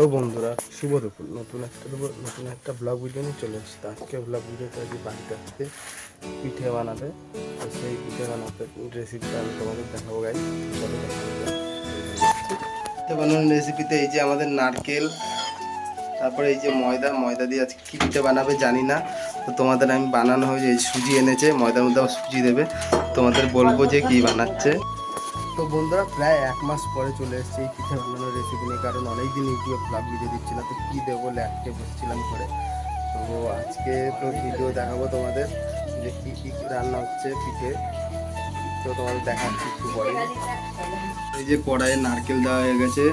তো বন্ধুরা, শুভ দুপুর। নতুন একটা নতুন একটা ব্লগ ভিডিও নিয়ে চলে এসেছি। আজকে ব্লগ ভিডিওটা যে বাড়িতে আসতে পিঠে বানাবে। তো সেই পিঠে বানাতে রেসিপিটা আমি তোমাদের দেখাবো গাই পিঠে বানানোর রেসিপিতে এই যে আমাদের নারকেল, তারপরে এই যে ময়দা ময়দা দিয়ে আজকে কী পিঠে বানাবে জানি না। তো তোমাদের আমি বানানো হবে যে সুজি এনেছে, ময়দার মধ্যে সুজি দেবে। তোমাদের বলব যে কী বানাচ্ছে। তো বন্ধুরা প্রায় এক মাস পরে চলে এসেছে এই পিঠে বানানোর রেসিপি নিয়ে কারণ অনেকদিন ইউটিউবে ব্লগ ভিডিও দিচ্ছি না তো কী দেবো ল্যাপটে বসছিলাম করে তো আজকে তো ভিডিও দেখাবো তোমাদের যে কী কী রান্না হচ্ছে পিঠে। তো তোমাদের দেখাচ্ছি একটু পরে। এই যে কড়াইয়ে নারকেল দেওয়া হয়ে গেছে।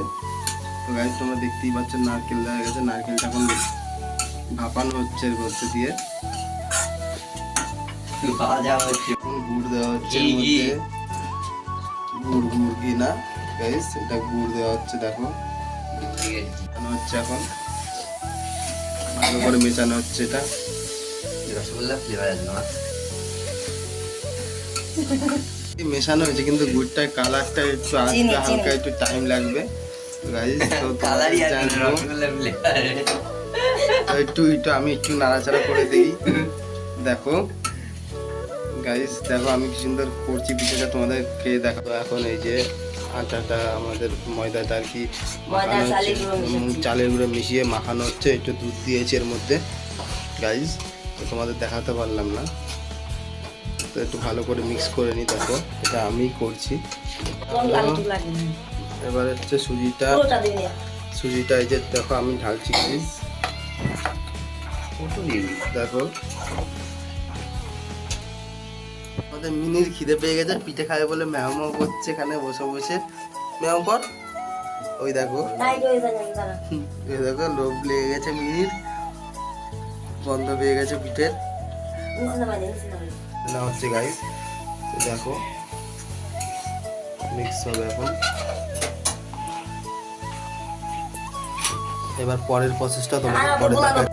তো গাইজ তোমরা দেখতেই পাচ্ছ নারকেল দেওয়া হয়ে গেছে। নারকেলটা এখন ভাপানো হচ্ছে মধ্যে দিয়ে। এখন গুড় দেওয়া হচ্ছে গুড় গুড় ঘি না গাইস এটা গুড় দেওয়া হচ্ছে দেখো। মেশানো হচ্ছে এখন। ভালো করে মেশানো হচ্ছে এটা। রসগোল্লা ফ্লেভার আছে না। মেশানো হয়েছে কিন্তু গুড়টার কালারটা একটু আসবে হালকা একটু টাইম লাগবে। গাইস তো কালারই আছে রসগোল্লা ফ্লেভার তো একটু একটু আমি একটু নাড়াচাড়া করে দিই। দেখো। গাইস দেখো আমি কি সুন্দর করছি পিঠেটা তোমাদেরকে দেখাবো এখন এই যে আটাটা আমাদের ময়দাটা আর কি মাখানো হচ্ছে। চালের গুঁড়ো মিশিয়ে মাখানো হচ্ছে একটু দুধ দিয়েছি এর মধ্যে। গাইস তো তোমাদের দেখাতে পারলাম না। তো একটু ভালো করে মিক্স করে নিই দেখো এটা আমি করছি। এবার হচ্ছে সুজিটা সুজিটা এই যে দেখো আমি ঢালছি গাইস দেখো। আমাদের মিনির খিদে পেয়ে গেছে পিঠে খাবে বলে ম্যাও করছে এখানে বসে বসে। ম্যাও কর। ওই দেখো। এই দেখো লোভ লেগে গেছে মিনির। গন্ধ পেয়ে গেছে পিঠের। না হচ্ছে গাইস তো দেখো। মিক্স হবে এখন। এবার পরের প্রসেসটা তোমাকে পরে দেখা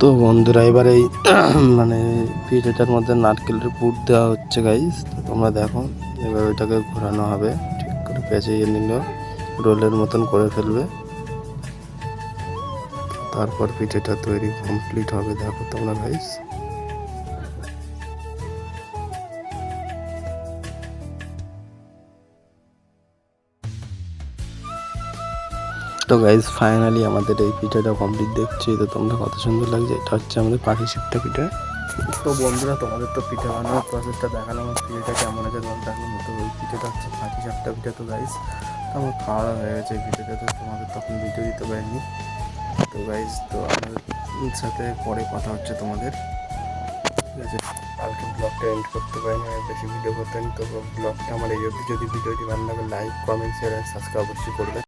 তো বন্ধুরা, এবার এই মানে পিঠেটার মধ্যে নারকেলের পুর দেওয়া হচ্ছে গাইস তো তোমরা দেখো এবার ওইটাকে ঘোরানো হবে। ঠিক করে পেঁচিয়ে নিল, রোলের মতন করে ফেলবে। তারপর পিঠেটা তৈরি কমপ্লিট হবে, দেখো তোমরা গাইস তো গাইজ ফাইনালি আমাদের এই পিঠাটা কমপ্লিট দেখছি, তো তোমরা কত সুন্দর লাগছে। এটা হচ্ছে আমাদের পাখি সিপ্টা পিঠা। তো বন্ধুরা, তোমাদের তো পিঠা বানানোর প্রসেসটা দেখানো আমার পিঠাটা কেমন আছে তোমার দেখানো তো ওই পিঠাটা হচ্ছে পাখি সাপটা পিঠা তো গাইজ তো আমার খাওয়া হয়ে গেছে এই পিঠাটা, তো তোমাদের তখন ভিডিও দিতে পারিনি। তো গাইজ তো আমাদের সাথে পরে কথা হচ্ছে তোমাদের। ঠিক আছে? কালকে ব্লগটা এন্ড করতে পারিনি আমি বেশি ভিডিও করতে পারিনি, তো ব্লগটা আমার এই অবধি। যদি ভিডিওটি ভালো লাগে লাইক কমেন্ট শেয়ার সাবস্ক্রাইব অবশ্যই করবে।